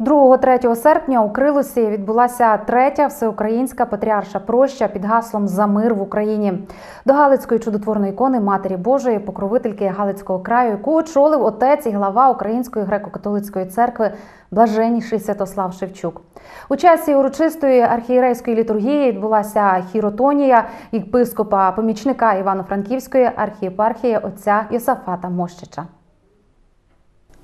2-3 серпня у Крилусі відбулася третя всеукраїнська патріарша проща під гаслом за мир в Україні до Галицької чудотворної ікони Матері Божої, покровительки Галицького краю, яку очолив отець і глава Української греко-католицької церкви Блаженніший Святослав Шевчук. У часі урочистої архієрейської літургії відбулася хіротонія єпископа помічника Івано-Франківської архієпархії отця Йосафата Мощича.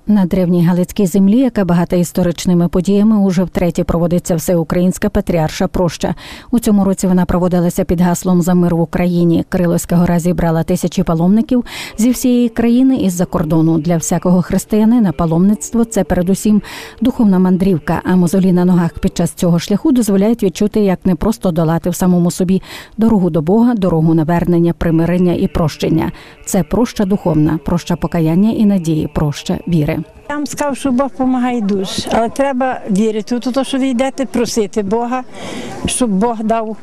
На древній Галицькій землі, яка багата історичними подіями, уже втретє проводиться всеукраїнська патріарша проща. У цьому році вона проводилася під гаслом за мир в Україні. Криловська гора зібрала тисячі паломників зі всієї країни і з-за кордону. Для всякого християнина паломництво це передусім духовна мандрівка. А мозолі на ногах під час цього шляху дозволяють відчути, як не просто долати в самому собі дорогу до Бога, дорогу навернення, примирення і прощення. Це проща духовна, проща покаяння і надії, проща віри. Я вам сказав, що Бог допомагає дуже, але треба вірити у те, що ви йдете, просити Бога, щоб Бог дав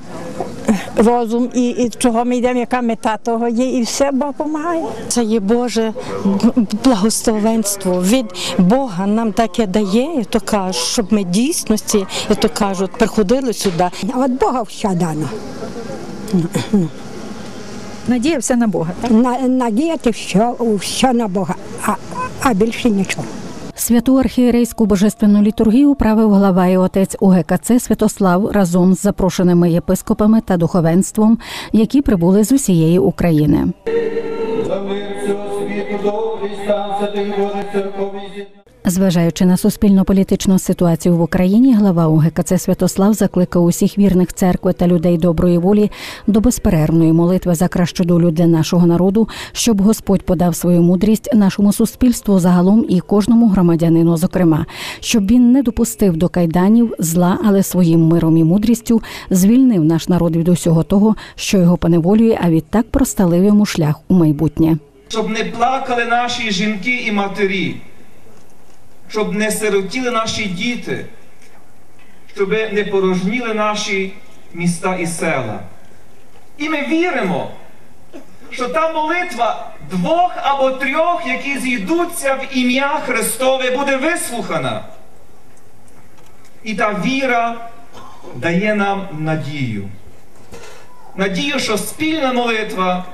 розум і, і чого ми йдемо, яка мета того є, і все Бог допомагає. Це є Боже благословенство від Бога нам таке дає, і то кажуть, щоб ми дійсності, і то кажуть, приходили сюди. А От Бога все дано. Надія вся на Бога. Так? На, надіяти все, все на Бога, а, а більше нічого. Святу архієрейську божественну літургію правив глава і отець УГКЦ Святослав разом з запрошеними єпископами та духовенством, які прибули з усієї України. За мир цього світу, добрий стан святих Божих церковний. Зважаючи на суспільно-політичну ситуацію в Україні, глава УГКЦ Святослав закликав усіх вірних церкви та людей доброї волі до безперервної молитви за кращу долю для нашого народу, щоб Господь подав свою мудрість нашому суспільству загалом і кожному громадянину, зокрема, щоб він не допустив до кайданів зла, але своїм миром і мудрістю звільнив наш народ від усього того, що його поневолює, а відтак просталив йому шлях у майбутнє. щоб не плакали наші жінки і матері, щоб не сиротіли наші діти, щоб не порожніли наші міста і села. І ми віримо, що та молитва двох або трьох, які зійдуться в ім'я Христове, буде вислухана. І та віра дає нам надію. Надію, що спільна молитва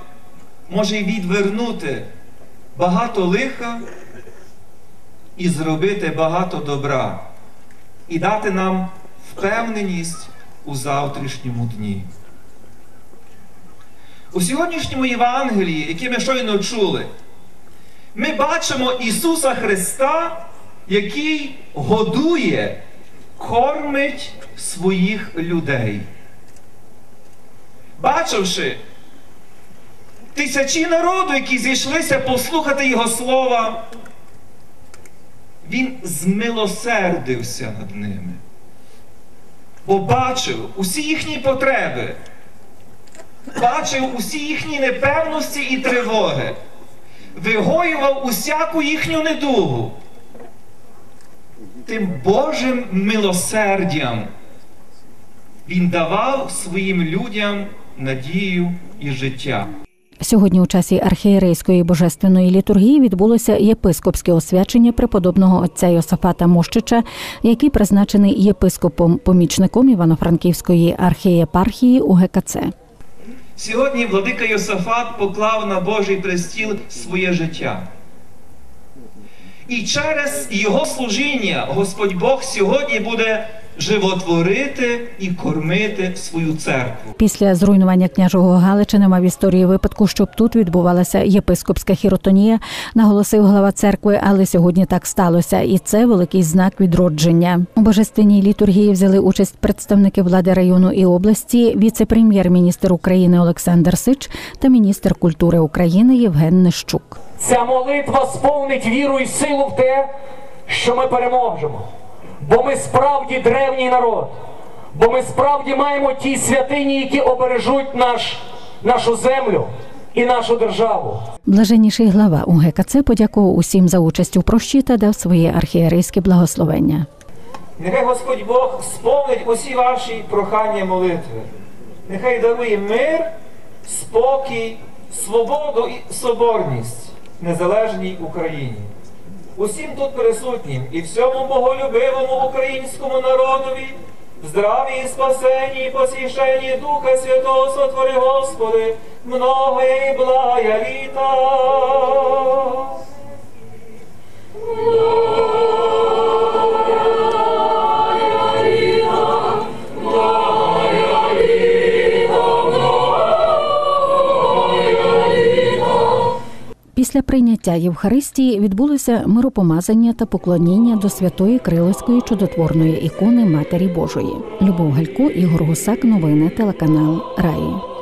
може відвернути багато лиха і зробити багато добра, і дати нам впевненість у завтрашньому дні. У сьогоднішньому Євангелії, яке ми щойно чули, ми бачимо Ісуса Христа, який годує, кормить своїх людей. Бачивши тисячі народу, які зійшлися послухати Його слова, Він змилосердився над ними, бо бачив усі їхні потреби, бачив усі їхні непевності і тривоги, вигоював усяку їхню недугу. Тим Божим милосердям Він давав своїм людям надію і життя. Сьогодні у часі архієрейської божественної літургії відбулося єпископське освячення преподобного отця Йосафата Мощича, який призначений єпископом помічником Івано-Франківської архієпархії УГКЦ. Сьогодні владика Йосафат поклав на Божий престіл своє життя. І через його служіння Господь Бог сьогодні буде животворити і кормити свою церкву. Після зруйнування княжого Галича мав історії випадку, щоб тут відбувалася єпископська хіротонія, наголосив глава церкви, але сьогодні так сталося, і це великий знак відродження. У божественній літургії взяли участь представники влади району і області, віце-прем'єр-міністр України Олександр Сич та міністр культури України Євген Нищук. Ця молитва сповнить віру і силу в те, що ми переможемо. Бо ми справді древній народ, бо ми справді маємо ті святині, які обережуть наш, нашу землю і нашу державу. Блаженніший глава УГКЦ подякував усім за участь у прощі та дав своє архієрейське благословення. Нехай Господь Бог сповнить усі ваші прохання молитви. Нехай дарує мир, спокій, свободу і соборність незалежній Україні. Усім тут присутнім і всьому боголюбивому українському народові, здраві і спасенні і посвященні Духа Святого сотвори Господи, многое і благая літа. Після прийняття Євхаристії відбулося миропомазання та поклоніння до святої Криловської чудотворної ікони Матері Божої. Любов Галько, Ігор Гусак, новини телеканал Раї.